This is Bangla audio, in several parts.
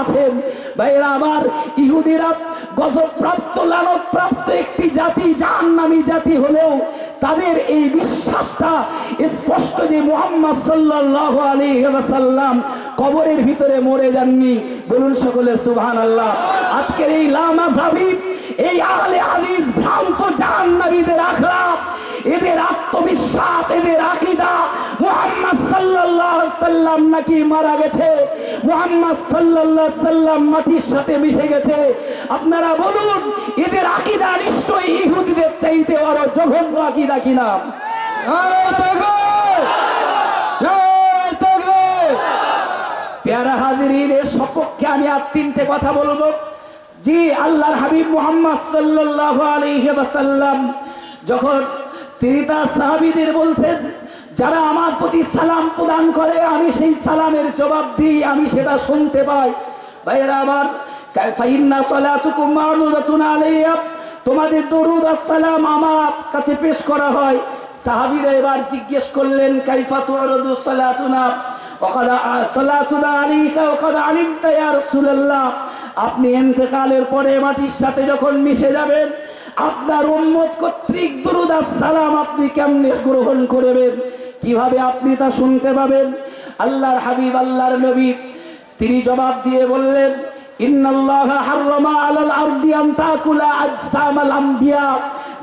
আছেন। ভাইরা ইহুদিরা গজবপ্রাপ্ত একটি জাতি, জাহান্নামী জাতি হলেও তাদের এই বিশ্বাসটা স্পষ্ট যে মোহাম্মদ সাল্লাহ কবরের ভিতরে মরে যাননি। বলুন সকলে সুবহান আল্লাহ আজকের এই লামা সাবিব এই আলে আলিস ভ্রান্ত জাহান্নাবীদের আখলাপ এদের আত্মবিশ্বাস, এদের আকিদা মোহাম্মদ সাল্লাল্লাহু সাল্লাম নাকি মারা গেছে? মুহাম্মদ সাল্লাল্লাহু সাল্লাম মাটির সাথে মিশে গেছে। আপনারা বলুন, এদের আকিদা নিশ্চয়ই ইহুদিদের চাইতে আরও জঘন্য আকিদা কিনা! পেয়ারা এর সপক্ষে আমি আর তিনটে কথা বলব। জি, আল্লাহর হাবিব মোহাম্মদ সাল্লাল্লাহু আলাইহি ওয়াসাল্লাম যখন তিনি তার সাহাবিদের বলছেন, যারা আমার প্রতি সালাম প্রদান করে, আমি সেই সালামের জবাব দিই, আমি সেটা শুনতে পাই। ভাইয়েরা আমার তোমাদের আমার কাছে পেশ করা হয়। সাহাবীরা এবার জিজ্ঞেস করলেন, কাইফা ইয়া রাসূলুল্লাহ? আপনি ইন্তেকালের পরে মাটির সাথে যখন মিশে যাবেন আপনার উম্মত কর্তৃক দরুদ সালাম আপনি কেমনে গ্রহণ করবেন? কীভাবে আপনি তা শুনতে পাবেন? আল্লাহর হাবিব, আল্লাহর নবী তিনি জবাব দিয়ে বললেন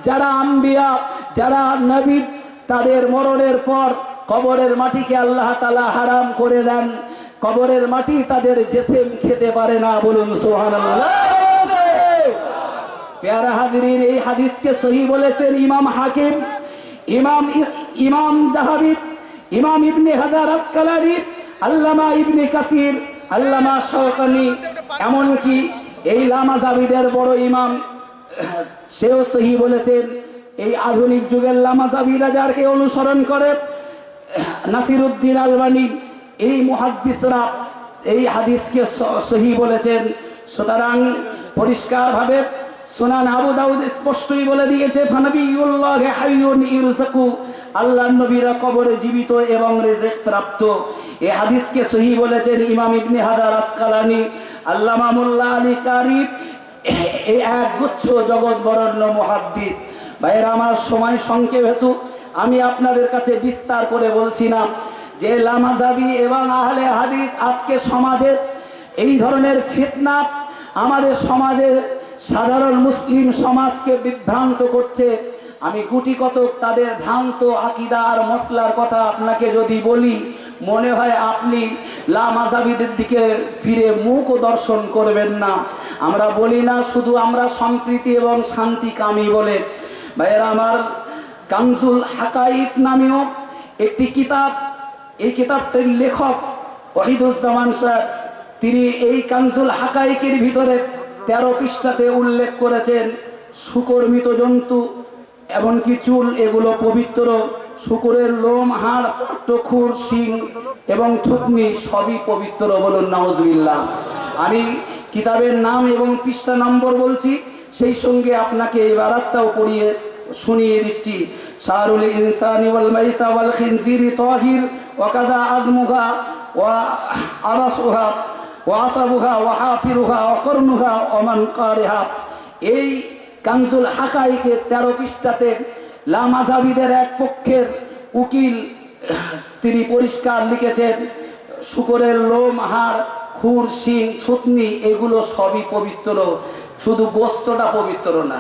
যারা আম্বিয়া, যারা তাদের মরণের পর কবরের মাটিকে আল্লাহ তাআলা হারাম করে দেন। কবরের মাটি তাদের খেতে পারে না বলুন সুবহানাল্লাহ। পেয়ারা হাজিরিন, এই হাদিসকে সহি বলেছেন ইমাম হাকিম, ইমাম ইমাম জাহাবি ইমাম ইবনে হাজার আসকালারি আল্লামা ইবনে কাতির আল্লামা শাওকানি, এমনকি এই লামা জাবিদের বড় ইমাম, সেও সহি বলেছেন, এই আধুনিক যুগের লামা জাবিরা যারকে অনুসরণ করে, নাসিরুদ্দিন আলবানি, এই মুহাদ্দিসরা এই হাদিসকে সহি বলেছেন, সুতরাং পরিষ্কারভাবে সুনান আবু দাউদ স্পষ্টই বলে দিয়েছে, ফানাবিউল্লাহ হাইয়ুন ইরসাকু আল্লাহর নবীরা কবরে জীবিত এবং রিজিক প্রাপ্ত। এই হাদিসকে সহি বলেছেন ইমাম ইবনে হাজার আসকালানি, আল্লামা মোল্লা আলী কারিব এই এক গুচ্ছ জগৎ বরণ্য মুহাদ্দিস। ভাইয়ের, আমার সময় সংক্ষেপ হেতু আমি আপনাদের কাছে বিস্তার করে বলছি না যে লামাজাবি এবং আহলে হাদিস আজকে সমাজের এই ধরনের ফিতনা আমাদের সমাজের সাধারণ মুসলিম সমাজকে বিভ্রান্ত করছে। আমি গুটি কতক তাদের ভ্রান্ত আকিদা আর মশলার কথা আপনাকে যদি বলি, মনে হয় আপনি লামাজাবিদের দিকে ফিরে মুখও দর্শন করবেন না। আমরা বলি না শুধু আমরা সম্প্রীতি এবং শান্তি কামি বলে। ভাইয়েরা আমার কামজুল হাকাইক নামেও একটি কিতাব, এই কিতাবটির লেখক ওহিদুজ্জামান স্যার তিনি এই কানজুল হাকাইকের ভিতরে তেরো পৃষ্ঠাতে উল্লেখ করেছেন শুকর্মিত জন্তু, এমনকি চুল, এগুলো পবিত্র। শুকুরের লোম, হাড় টখুর শিং এবং থুকনি সবই পবিত্র বলুন, নাউজবিল্লাহ। আমি কিতাবের নাম এবং পৃষ্ঠা নম্বর বলছি, সেই সঙ্গে আপনাকে এই বারাতটাও পড়িয়ে শুনিয়ে দিচ্ছি। শাহরুল ইনসানি ওয়াল মাইতা ওয়াল খিনজিরি তাহির ওয়া কাদা আদমুহা ওয়া আরাসুহা। ওয়া আসাবুহা ওয়া হাফিরুহা ওয়া কর্নুহা ওয়া কারিহা। এই কানজুল হাকাইকে তেরো পৃষ্ঠাতে লামাজাবিদের এক পক্ষের উকিল তিনি পরিষ্কার লিখেছেন, শুকরের লোম, হাড়, খুর, শিং, থুতনি, এগুলো সবই পবিত্র। শুধু গোস্তটা পবিত্র না।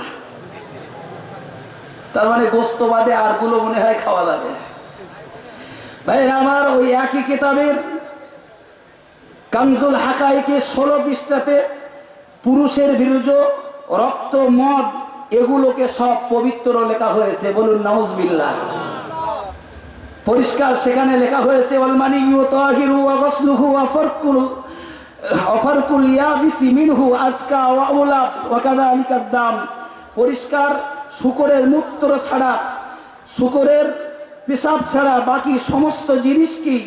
তার মানে গোস্ত বাদে আরগুলো মনে হয় খাওয়া যাবে। ভাই আমার ওই একই কিতাবের কামজুল হাকাইকে ষোলো পৃষ্ঠাতে পুরুষের বীর্য রক্ত, মদ, এগুলোকে সব পবিত্র লেখা হয়েছে। বলুন, নাউজবিল্লাহ। পরিষ্কার সেখানে লেখা হয়েছে অলমানি তাহিরু ওয়া গসলুহু ওয়া ফারকুল অফারকুল ইয়াবিসি মিনহু আজকা ওয়া উলা ওয়া কাযালিকা দাম পরিষ্কার, শুকরের মূত্র ছাড়া, শুকরের পেশাব ছাড়া বাকি সমস্ত জিনিসকেই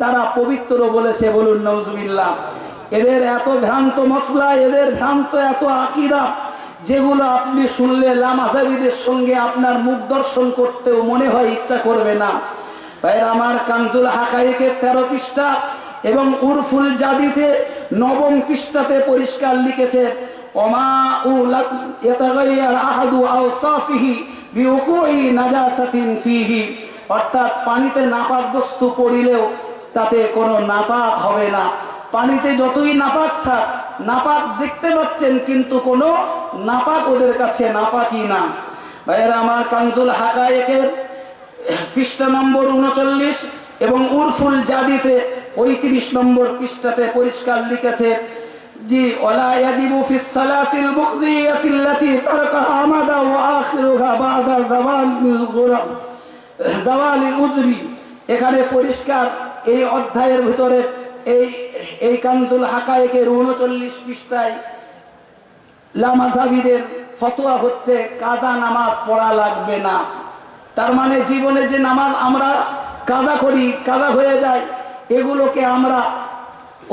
তারা পবিত্র বলেছে বলুন নজবিল্লাহ এদের এত ভ্রান্ত মশলা, এদের ভ্রান্ত এত আকিরা যেগুলো আপনি শুনলে লামাজাবিদের সঙ্গে আপনার মুখ দর্শন করতেও মনে হয় ইচ্ছা করবে না। ভাইয়ের আমার কানজুল হাকাইকের তেরো পৃষ্ঠা এবং উরফুল জাদিতে নবম পৃষ্ঠাতে পরিষ্কার লিখেছে, ওমা উ আহাদু আওসাফিহি বিউকুই নাজাসাতিন ফিহি। অর্থাৎ পানিতে নাপাক বস্তু পড়িলেও তাতে কোনো নাপাক হবে না। পানিতে যতই নাপাক থাক, নাপাক দেখতে পাচ্ছেন, কিন্তু কোনো নাপাক ওদের কাছে নাপাকই না। ভাইয়েরা, আমার কানজুল হাকায়েকের পৃষ্ঠা নম্বর উনচল্লিশ এবং উরফুল জাদিতে পঁয়ত্রিশ নম্বর পৃষ্ঠাতে পরিষ্কার লিখেছে, জি এখানে পরিষ্কার এই অধ্যায়ের ভিতরে এই এই কানজুল হাকায়েকের উনচল্লিশ পৃষ্ঠায় লামাজাবিদের ফতোয়া হচ্ছে, কাদা নামাজ পড়া লাগবে না। তার মানে জীবনে যে নামাজ আমরা কাদা করি, কাদা হয়ে যায়, এগুলোকে আমরা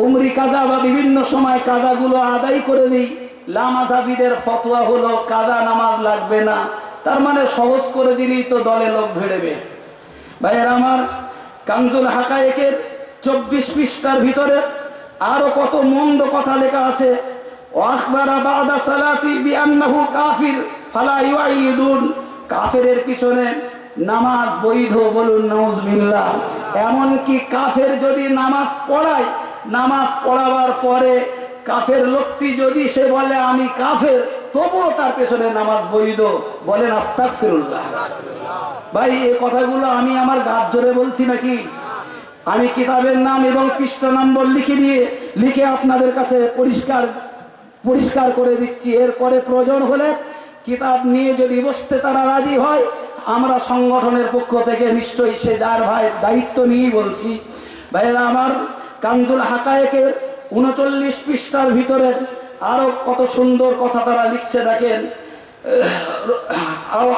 উমরি কাদা বা বিভিন্ন সময় কাদাগুলো আদায় করে দিই। লামাজাবিদের ফতোয়া হলো, কাদা নামাজ লাগবে না। তার মানে সহজ করে দিলেই তো দলে লোক ভেড়েবে। ভাইয়ের আমার কামজুল হাকায়েকের চব্বিশ পৃষ্ঠার ভিতরে আরও কত মন্দ কথা লেখা আছে। কাফেরের পিছনে নামাজ বৈধ বলুন, নাউজুবিল্লাহ। এমন কি কাফের যদি নামাজ পড়ায়, নামাজ পড়াবার পরে কাফের লোকটি যদি সে বলে, আমি কাফের তবুও তার পেছনে নামাজ বৈধ বলেন, আস্তাগফিরুল্লাহ। ভাই এই কথাগুলো আমি আমার গাছ জোরে বলছি নাকি? আমি কিতাবের নাম এবং পৃষ্ঠা নম্বর লিখে দিয়ে, লিখে আপনাদের কাছে পরিষ্কার পরিষ্কার করে দিচ্ছি। এরপরে প্রয়োজন হলে কিতাব নিয়ে যদি বসতে তারা রাজি হয়, আমরা সংগঠনের পক্ষ থেকে নিশ্চয়ই সে যার ভাই দায়িত্ব নিয়েই বলছি। ভাইয়েরা, আমার কান্দুল হাকায়েকের উনচল্লিশ পৃষ্ঠার ভিতরে আরও কত সুন্দর কথা তারা লিখছে, দেখেন। আও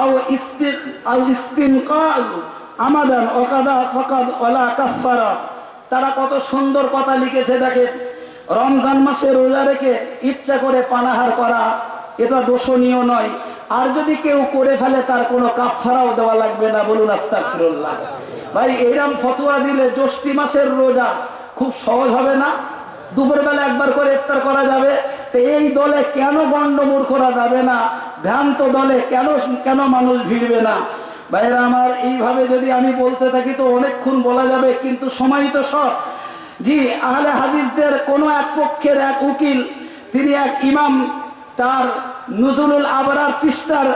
আও আমাদান কাফারা তারা কত সুন্দর কথা লিখেছে, দেখেন। রমজান মাসে রোজা রেখে ইচ্ছা করে পানাহার করা, এটা দোষণীয় নয়। আর যদি কেউ করে ফেলে, তার কোনো কাফারাও দেওয়া লাগবে না, বলুন, আস্তাগফিরুল্লাহ। ভাই এইরকম ফতোয়া দিলে জ্যৈষ্ঠী মাসের রোজা খুব সহজ হবে না? দুপুরবেলা একবার করে ইফতার করা যাবে। তো এই দলে কেন গণ্ড মূর্খরা যাবে না? ভ্রান্ত দলে কেন কেন মানুষ ভিড়বে না? ভাইরা আমার, এইভাবে যদি আমি বলতে থাকি তো অনেকক্ষণ বলা যাবে, কিন্তু সময় তো সব। জি, আহলে হাদিসদের কোনো এক পক্ষের এক উকিল, তিনি এক ইমাম, তার নজরুল আবরার পৃষ্ঠার,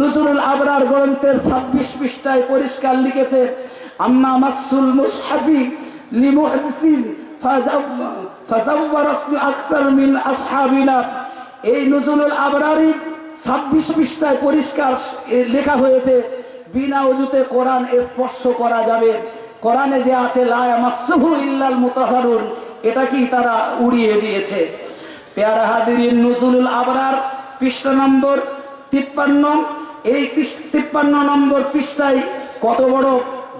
নজরুল আবরার গ্রন্থের ছাব্বিশ পৃষ্ঠায় পরিষ্কার লিখেছে আম্মা মাসুল মুসহাবি লিমুহদিসিন ফাজাওয়ারাত আকতার মিন আসহাবিনা। এই নজরুল আবরারি ছাব্বিশ পৃষ্ঠায় পরিষ্কার লেখা হয়েছে, বিনা অজুতে কোরআন স্পর্শ করা যাবে। কোরআনে যে আছে লায়া মাসুহু ইল্লাল মুতাহারুন, এটা কি তারা উড়িয়ে দিয়েছে? পেয়ারা হাদিরিন নজরুল আবরার পৃষ্ঠা নম্বর তিপ্পান্ন। এই তিপ্পান্ন নম্বর পৃষ্ঠায় কত বড়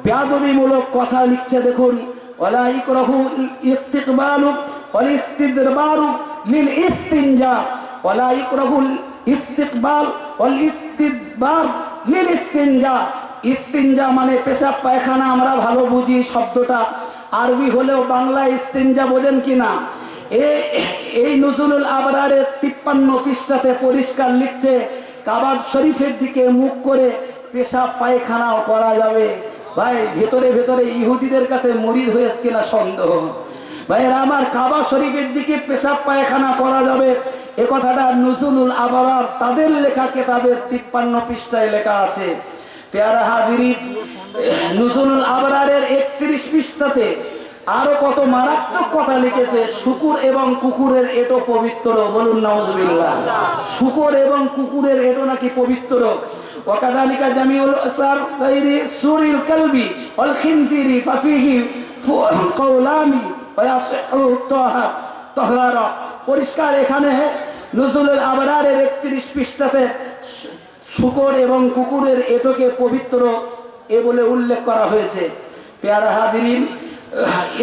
বেয়াদবিমূলক কথা লিখছে দেখুন। ওলা ইকরাহু ইস্তিকবালু ওয়াল ইস্তিদবারু লিল ইস্তিনজা ওলা ইকরাহুল ইস্তিকবাল ওয়াল ইস্তিদবার লিল ইস্তিনজা। ইস্তিনজা মানে পেশাব, পায়খানা, আমরা ভালো বুঝি শব্দটা। আরবি হলেও বাংলা ইস্তিনজা বোঝেন কিনা? এ- এই নজরুল আবরারের তিপ্পান্ন পৃষ্ঠাতে পরিষ্কার লিখছে, কাবাব শরীফের দিকে মুখ করে পেশাব, পায়খানাও করা যাবে। ভাই, ভেতরে ভেতরে ইহুদিদের কাছে মরিদ হয়েছে কিনা সন্দেহ। ভাইয়েরা, আমার কাবা শরীফের দিকে পেশাব পায়খানা করা যাবে। এ কথাটা নজরুল আবরার তাদের লেখা কেতাবের তিপ্পান্ন পৃষ্ঠায় লেখা আছে। পেয়ারা হাবিরি নজরুল আবরারের একত্রিশ পৃষ্ঠাতে আরও কত মারাত্মক কথা লিখেছে, শুকুর এবং কুকুরের এটো পবিত্র। বলুন নওয়াজবিল্লাহ শুকুর এবং কুকুরের এটো নাকি পবিত্র? وكذلك جميع الأسر غير سور الكلب والخنزير ففيه قولان ويصح الطهر طهارة পরিষ্কার এখানে নজরুল আবরারের একত্রিশ পৃষ্ঠাতে শুকর এবং কুকুরের এটোকে পবিত্র এ বলে উল্লেখ করা হয়েছে পেয়ারা হাদিরিন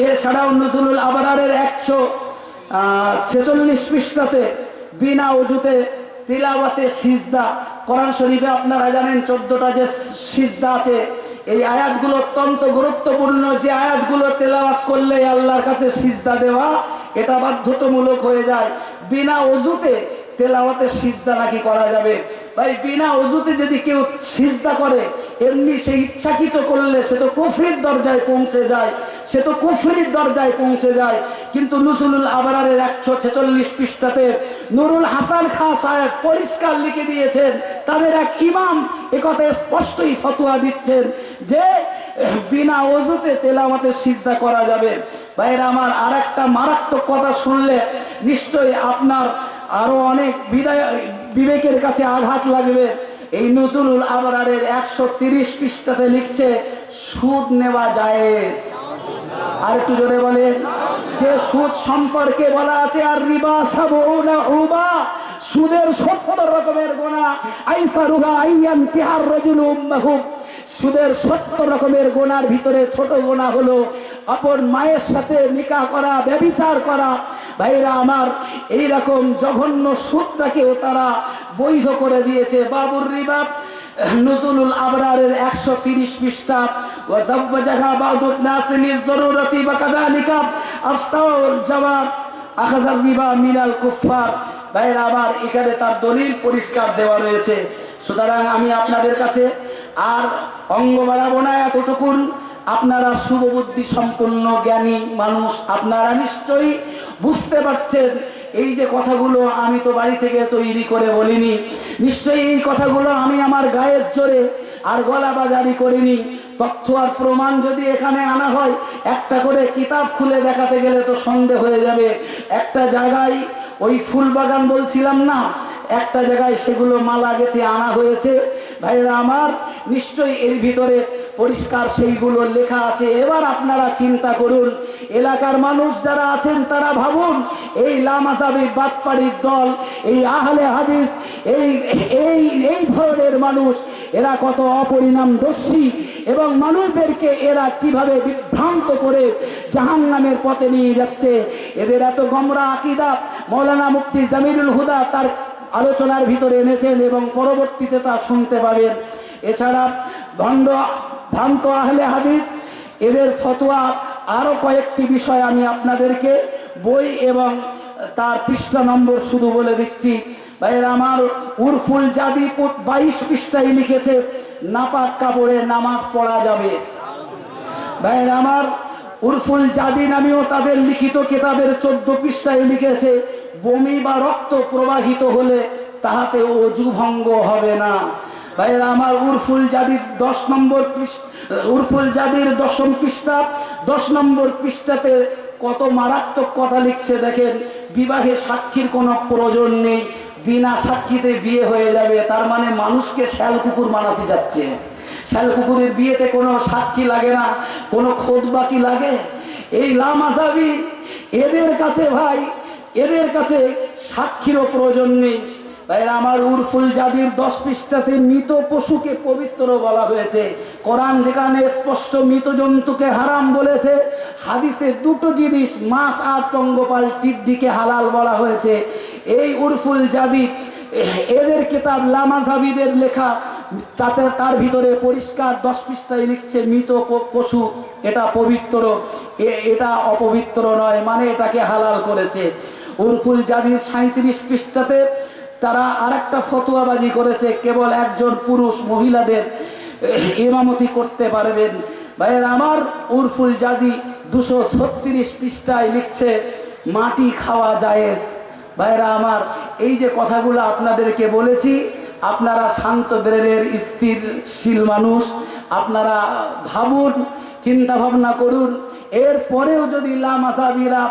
এছাড়াও নজরুল আবরারের একশো ছেচল্লিশ পৃষ্ঠাতে বিনা অজুতে তিলাওয়াতে সিজদা। কোরআন শরীফে আপনারা জানেন চোদ্দটা যে সিজদা আছে, এই আয়াতগুলো অত্যন্ত গুরুত্বপূর্ণ। যে আয়াতগুলো তেলাওয়াত করলে আল্লাহর কাছে সিজদা দেওয়া, এটা বাধ্যতামূলক হয়ে যায়। বিনা অজুতে তেলাওয়াতে সিজদা নাকি করা যাবে? ভাই, বিনা অজুতে যদি কেউ সিজদা করে, এমনি সে ইচ্ছাকৃত করলে সে তো কুফরির দরজায় পৌঁছে যায়, সে তো কুফরির দরজায় পৌঁছে যায়। কিন্তু নুসুলুল আবরারের একশো ছেচল্লিশ পৃষ্ঠাতে নুরুল হাসান খাঁ সাহেব পরিষ্কার লিখে দিয়েছেন, তাদের এক ইমাম একথা স্পষ্টই ফতোয়া দিচ্ছেন যে, বিনা অজুতে তেলাওয়াতে সিজদা করা যাবে। বাইরে আমার আর একটা মারাত্মক কথা শুনলে নিশ্চয়ই আপনার আরও অনেক বিদায়, বিবেকের কাছে আঘাত লাগবে। এই নজরুল আবরারের একশো তিরিশ পৃষ্ঠাতে লিখছে, সুদ নেওয়া যায় আর একটু জোরে বলে যে সুদ সম্পর্কে বলা আছে, আর রিবা সাবুনা উবা। সুদের সত্তর রকমের গোনা আইসা রুহা আইয়ান তিহার রজুল উম্মাহুম। সুদের সত্তর রকমের গোনার ভিতরে ছোট গোনা হলো অপর মায়ের সাথে নিকা করা, ব্যবিচার করা। ভাইরা আমার এই রকম জঘন্য সুদটাকেও তারা বৈধ করে দিয়েছে। বাবুর রিবাব নজরুল আবরারের একশো তিরিশ পৃষ্ঠা জরুরতি বা জবাব রিবা ভাইরা এখানে তার পরিষ্কার দেওয়া রয়েছে। সুতরাং আমি আপনাদের কাছে আর অঙ্গ বাড়াবো না এতটুকুন, আপনারা শুভবুদ্ধি সম্পন্ন জ্ঞানী মানুষ, আপনারা নিশ্চয়ই বুঝতে পারছেন, এই যে কথাগুলো আমি তো বাড়ি থেকে তৈরি করে বলিনি, নিশ্চয়ই এই কথাগুলো আমি আমার গায়ের জোরে আর গলা বাজারি করিনি, তথ্য আর প্রমাণ যদি এখানে আনা হয়, একটা করে কিতাব খুলে দেখাতে গেলে তো সন্দেহ হয়ে যাবে। একটা জায়গায় ওই ফুল বাগান বলছিলাম না, একটা জায়গায় সেগুলো মালা গেঁথে আনা হয়েছে ভাইরা আমার, নিশ্চয়ই এর ভিতরে পরিষ্কার সেইগুলো লেখা আছে। এবার আপনারা চিন্তা করুন, এলাকার মানুষ যারা আছেন তারা ভাবুন, এই লামাসাবি বাতপাড়ির দল, এই আহলে হাদিস, এই এই এই ধরনের মানুষ, এরা কত অপরিণামদর্শী এবং মানুষদেরকে এরা কীভাবে বিভ্রান্ত করে জাহান নামের পথে নিয়ে যাচ্ছে? এদের এত গমরা আকিদা, মৌলানা মুফতি জামিরুল হুদা তার আলোচনার ভিতরে এনেছেন এবং পরবর্তীতে তা শুনতে পাবেন। এছাড়া ভণ্ড, ভ্রান্ত আহলে হাদিস, এদের ফতোয়া আরও কয়েকটি বিষয় আমি আপনাদেরকে বই এবং তার পৃষ্ঠা নম্বর শুধু বলে দিচ্ছি। ভাইয়ের, আমার উরফুল জাদি বাইশ পৃষ্ঠায় লিখেছে, নাপাক কাপড়ে নামাজ পড়া যাবে। ভাইয়ের, আমার উরফুল জাদি নামেও তাদের লিখিত কেতাবের চোদ্দ পৃষ্ঠায় লিখেছে বমি বা রক্ত প্রবাহিত হলে তাহাতে অজু ভঙ্গ হবে না। ভাইয়েরা আমার উরফুল জাদির দশ নম্বর উরফুল জাদির দশম পৃষ্ঠা, দশ নম্বর পৃষ্ঠাতে কত মারাত্মক কথা লিখছে দেখেন, বিবাহে সাক্ষীর কোনো প্রয়োজন নেই, বিনা সাক্ষীতে বিয়ে হয়ে যাবে, তার মানে মানুষকে শ্যাল কুকুর মানাতে যাচ্ছে। শ্যাল কুকুরের বিয়েতে কোনো সাক্ষী লাগে না, কোনো খোদ বাকি লাগে? এই লামাসাবি এদের কাছে ভাই এদের কাছে সাক্ষীরও প্রয়োজন নেই। ভাই আমার উরফুল জাদির দশ পৃষ্ঠাতে মৃত পশুকে পবিত্র বলা হয়েছে। কোরআন যেখানে স্পষ্ট মৃত জন্তুকে হারাম বলেছে, হাদিসে দুটো জিনিস মাছ আর পঙ্গপাল টিড্ডিকে হালাল বলা হয়েছে। এই উরফুল জাদি এদের কিতাব লামাজাবিদের লেখা, তাতে তার ভিতরে পরিষ্কার দশ পৃষ্ঠায় লিখছে মৃত পশু, এটা পবিত্র এটা অপবিত্র নয় মানে এটাকে হালাল করেছে। উরফুল জাবির সাঁত্রিশ পৃষ্ঠাতে তারা আরেকটা ফতোয়াবাজি করেছে, কেবল একজন পুরুষ মহিলাদের ইমামতি করতে পারবেন। ভাইয়ের, আমার উরফুল জাদি দুশো ছত্রিশ পৃষ্ঠায় লিখছে, মাটি খাওয়া জায়েজ। ভাইরা আমার এই যে কথাগুলো আপনাদেরকে বলেছি, আপনারা শান্ত ব্রেনের স্থিরশীল মানুষ আপনারা ভাবুন চিন্তা ভাবনা করুন। এরপরেও যদি লামাসাবিরা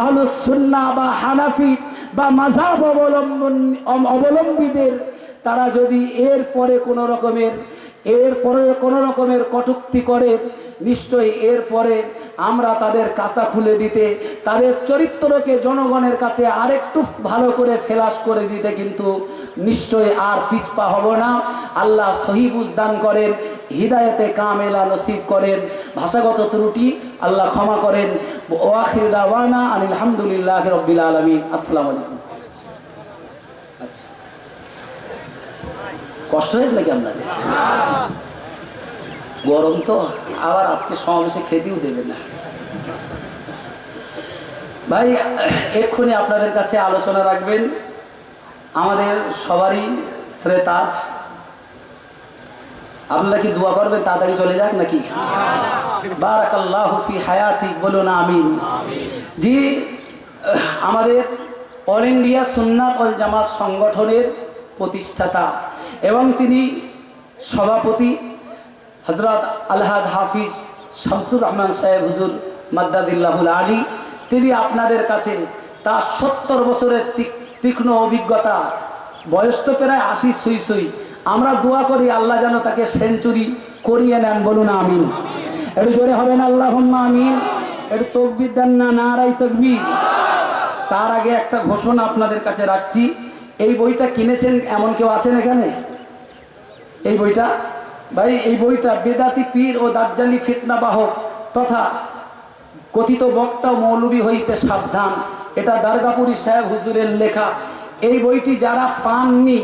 আহলুসুন্না বা হানাফি বা মাঝাব অবলম্বন অবলম্বীদের, তারা যদি এর পরে কোনো রকমের এর পরে কোনো রকমের কটুক্তি করে, নিশ্চয়ই এর পরে আমরা তাদের কাঁচা খুলে দিতে, তাদের চরিত্রকে জনগণের কাছে আরেকটু ভালো করে ফেলাস করে দিতে কিন্তু নিশ্চয়ই আর পিছপা হব না। আল্লাহ সহিবুজ দান করেন, হৃদায়তে কামেলা নসিব করেন, ভাষাগত ত্রুটি আল্লাহ ক্ষমা করেন। ওয়াখির দাওয়ানা আলহামদুলিল্লাহ রব্বিল আলমিন। আসসালামু আলাইকুম। কষ্ট হয়েছে নাকি আপনাদের? গরম তো, আবার আজকে সমাবেশে খেতেও দেবে না। ভাই, এক্ষুনি আপনাদের কাছে আলোচনা রাখবেন। আমাদের সবারই শ্রেতাজ আপনারা কি দোয়া করবেন, তাড়াতাড়ি চলে যাক নাকি? বারাকাল্লাহু হায়াতি, বলুন আমিন। জি, আমাদের all India Sunnat all Jamaat সংগঠনের প্রতিষ্ঠাতা এবং তিনি সভাপতি হজরত আলহাদ হাফিজ শামসুর রহমান সাহেব হুজুর মাদ্দাদিল্লাহুল আলী। তিনি আপনাদের কাছে তার সত্তর বছরের তীক্ষ্ণ অভিজ্ঞতা, বয়স তো প্রায় আশি সুই সুই আমরা দোয়া করি আল্লাহ যেন তাকে সেঞ্চুরি করিয়ে নেন, বলুন আমিন। একটু জোরে হবেন আল্লাহ আমিন। একটু তকবির দেন না নারাই তকবির। তার আগে একটা ঘোষণা আপনাদের কাছে রাখছি। এই বইটা কিনেছেন, এমন কেউ আছেন এখানে? এই বইটা? ভাই, এই বইটা বেদাতি পীর ও দাজ্জালি ফিতনা বাহক তথা কথিত বক্তা মৌলবী হইতে সাবধান। এটা দারগাপুরি সাহেব হুজুরের লেখা। এই বইটি যারা পাননি,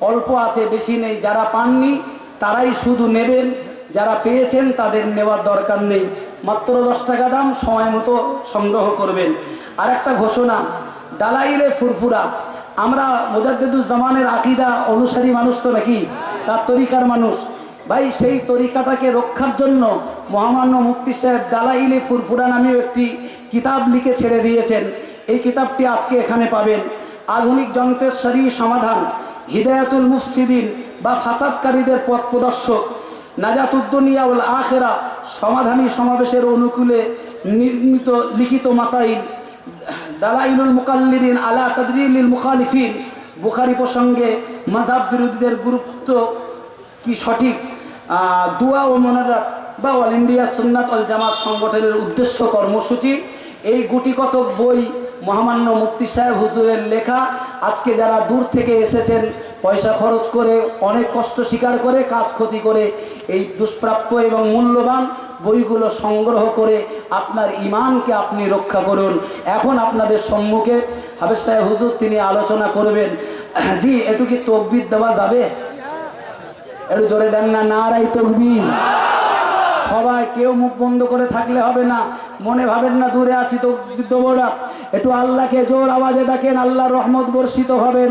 অল্প আছে, বেশি নেই, যারা পাননি, তারাই শুধু নেবেন। যারা পেয়েছেন, তাদের নেওয়ার দরকার নেই। মাত্র দশ টাকা দাম, সময় মতো সংগ্রহ করবেন। আর একটা ঘোষণা, দালাইলে ফুরফুরা। আমরা মোজাদ্দেদুজ্জামানের আকিদা অনুসারী মানুষ তো নাকি? তার তরিকার মানুষ। ভাই, সেই তরিকাটাকে রক্ষার জন্য মহামান্য মুফতি সাহেব দালাইলে ফুরফুরা নামেও একটি কিতাব লিখে ছেড়ে দিয়েছেন। এই কিতাবটি আজকে এখানে পাবেন। আধুনিক যন্ত্রের শরী সমাধান, হিদায়াতুল মুফসিদিন বা ফাসাদকারীদের পথ প্রদর্শক নাজাতুদ্দুনিয়া উল আখেরা সমাধানী সমাবেশের অনুকূলে নির্মিত লিখিত মাসাইল, দালাইলুল মুকাল্লিদিন আলা তদরিলিল মুখালিফিন বুখারি প্রসঙ্গে মাঝাব বিরোধীদের গুরুত্ব কি সঠিক? দুয়া ও মোনাজাত বা all India Sunnat all Jamaat সংগঠনের উদ্দেশ্য কর্মসূচি। এই গুটি গুটিকত বই মহামান্য মুক্তি সাহেব হুজুরের লেখা। আজকে যারা দূর থেকে এসেছেন পয়সা খরচ করে, অনেক কষ্ট স্বীকার করে, কাজ ক্ষতি করে, এই দুষ্প্রাপ্য এবং মূল্যবান বইগুলো সংগ্রহ করে আপনার ইমানকে আপনি রক্ষা করুন। এখন আপনাদের সম্মুখে হাবেজ সাহেব হুজুর, তিনি আলোচনা করবেন। জি এটু কি তকবির দেওয়া যাবে? একটু জোরে দেন না নারাই তকবির সবাই কেউ মুখ বন্ধ করে থাকলে হবে না। মনে ভাবেন না, দূরে আছি তো বিদ্যবরা একটু আল্লাহকে জোর আওয়াজে ডাকেন, আল্লাহর রহমত বর্ষিত হবে।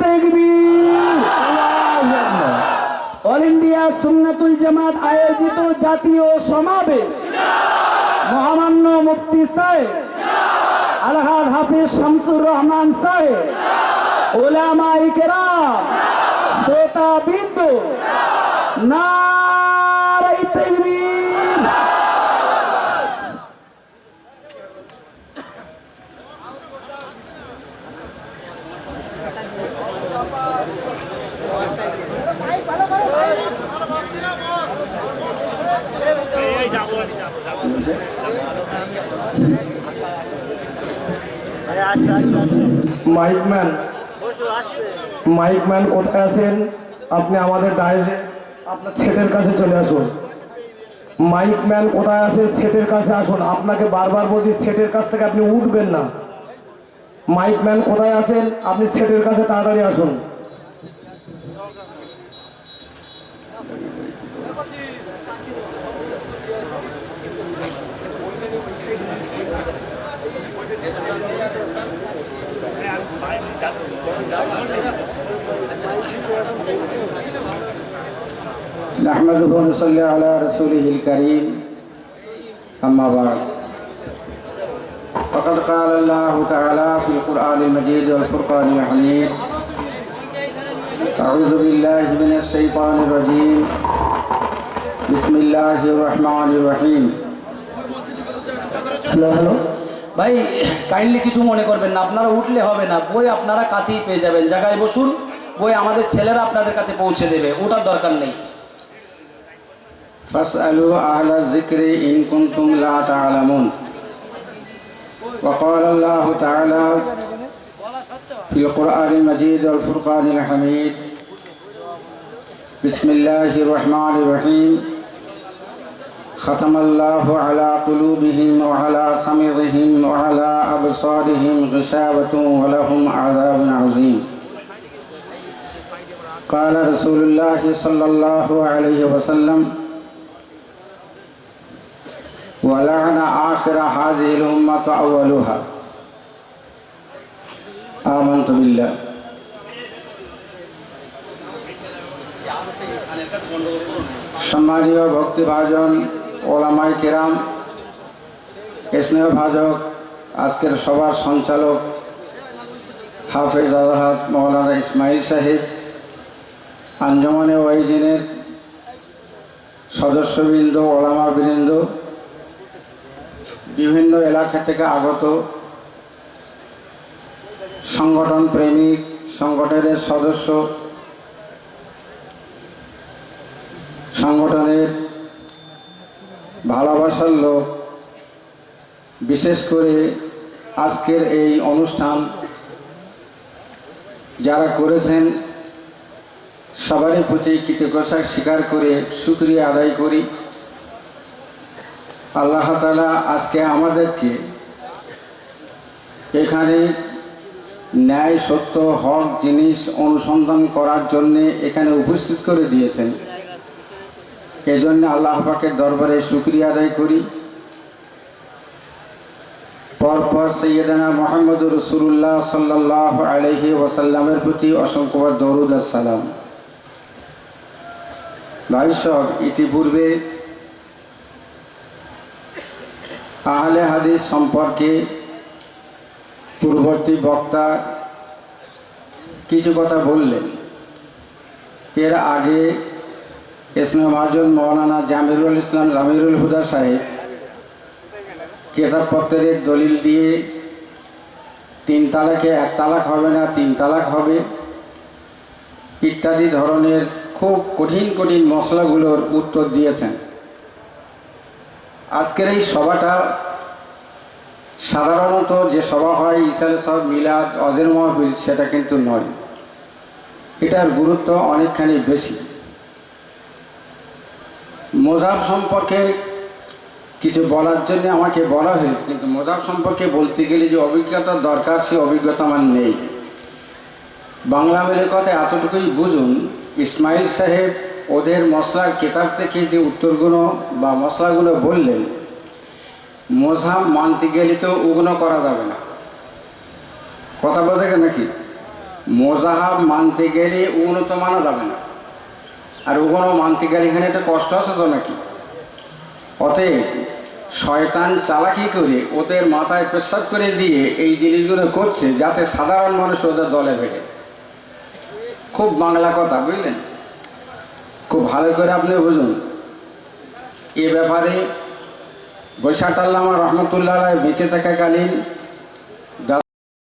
তাকবীর। অল ইন্ডিয়া সুন্নাতুল জামাত আয়োজিত জাতীয় সমাবেশ। মহামান্য মুফতি সাহেব। আলহাদ হাফিজ শামসুর রহমান সাহেব। ওলামা ইকরাম শ্রোতা বিন্দু নারাই তাকবীর মাইকম্যান মাইকম্যান কোথায় আছেন? আপনি আমাদের ডাইজে, আপনার সেটের কাছে চলে আসুন। মাইকম্যান কোথায় আছে? সেটের কাছে আসুন। আপনাকে বারবার বলছি, সেটের কাছ থেকে আপনি উঠবেন না। মাইকম্যান কোথায় আছেন? আপনি সেটের কাছে তাড়াতাড়ি আসুন। نحمده ونصلي على رسوله الكريم أما بعد فقد قال الله تعالى في القرآن المجيد والفرقان الحميد أعوذ بالله من الشيطان الرجيم بسم الله الرحمن الرحيم হ্যালো হ্যালো ভাই কাইন্ডলি কিছু মনে করবেন না আপনারা উঠলে হবে না বই আপনারা কাছেই পেয়ে যাবেন জায়গায় বসুন বই আমাদের ছেলেরা আপনাদের কাছে পৌঁছে দেবে ওটার দরকার নেই فاسألوا أهل الذكر إن كنتم لا تعلمون. وقال الله تعالى في القرآن المجيد والفرقان الحميد. بسم الله الرحمن الرحيم. ختم الله على قلوبهم وعلى سمعهم وعلى أبصارهم غشاوة ولهم عذاب عظيم. قال رسول الله صلى الله عليه وسلم ولعن آخر هذه الأمة أولها آمنت بالله সম্মানীয় ভক্তিভাজন ওলামাই কেরাম স্নেহ ভাজক আজকের সভার সঞ্চালক হাফেজ আজহাত মৌলানা ইসমাইল সাহেব আঞ্জমানে ওয়াইজিনের সদস্যবৃন্দ ওলামাবৃন্দ বিভিন্ন এলাকা থেকে আগত সংগঠন প্রেমিক সংগঠনের সদস্য, সংগঠনের ভালোবাসার লোক, বিশেষ করে আজকের এই অনুষ্ঠান যারা করেছেন, সবারই প্রতি কৃতজ্ঞতা স্বীকার করে সুক্রিয়া আদায় করি। আল্লাহ তালা আজকে আমাদেরকে এখানে ন্যায়, সত্য, হক, জিনিস অনুসন্ধান করার জন্যে এখানে উপস্থিত করে দিয়েছেন। এজন্য আল্লাহ পাকের দরবারে শুক্রিয়া আদায় করি। পরপর সৈয়দানা মোহাম্মদ রসুল্লাহ সাল্লাহ আলহি ওসাল্লামের প্রতি অসংখ্যবার দরুদ সালাম। ভাই সব ইতিপূর্বে আহলে হাদিস সম্পর্কে পূর্ববর্তী বক্তা কিছু কথা বললেন। এর আগে ইসলাম মহাজন মৌলানা জামিরুল ইসলাম জামিরুল হুদা সাহেব কেতাবপত্রের দলিল দিয়ে তিন তালাকে এক তালাক হবে না, তিন তালাক হবে, ইত্যাদি ধরনের খুব কঠিন কঠিন মশলাগুলোর উত্তর দিয়েছেন। আজকের এই সভাটা সাধারণত যে সভা হয় ইসালে সব মিলাদ, অজের মহবিল সেটা কিন্তু নয়। এটার গুরুত্ব অনেকখানি বেশি। মোজাব সম্পর্কে কিছু বলার জন্য আমাকে বলা হয়েছে, কিন্তু মোজাব সম্পর্কে বলতে গেলে যে অভিজ্ঞতা দরকার সেই অভিজ্ঞতা আমার নেই। বাংলা মেলের কথা এতটুকুই বুঝুন, ইসমাইল সাহেব ওদের মশলার কেতাব থেকে যে উত্তরগুলো বা মশলাগুলো বললেন মোজাব মানতে গেলে তো উগ্ন করা যাবে না। কথা বলতে গেলে নাকি? মোজাহাব মানতে গেলে উগ্ন তো মানা যাবে না। আর উগ্ন মানতে গেলে এখানে একটা কষ্ট আছে তো নাকি? অতএব শয়তান চালাকি করে ওদের মাথায় পেশাব করে দিয়ে এই জিনিসগুলো করছে যাতে সাধারণ মানুষ ওদের দলে ভেড়ে। খুব বাংলা কথা, বুঝলেন? খুব ভালো করে আপনি বুঝুন। এ ব্যাপারে বৈশাখ আল্লামা রহমতুল্লাহ বেঁচে থাকাকালীন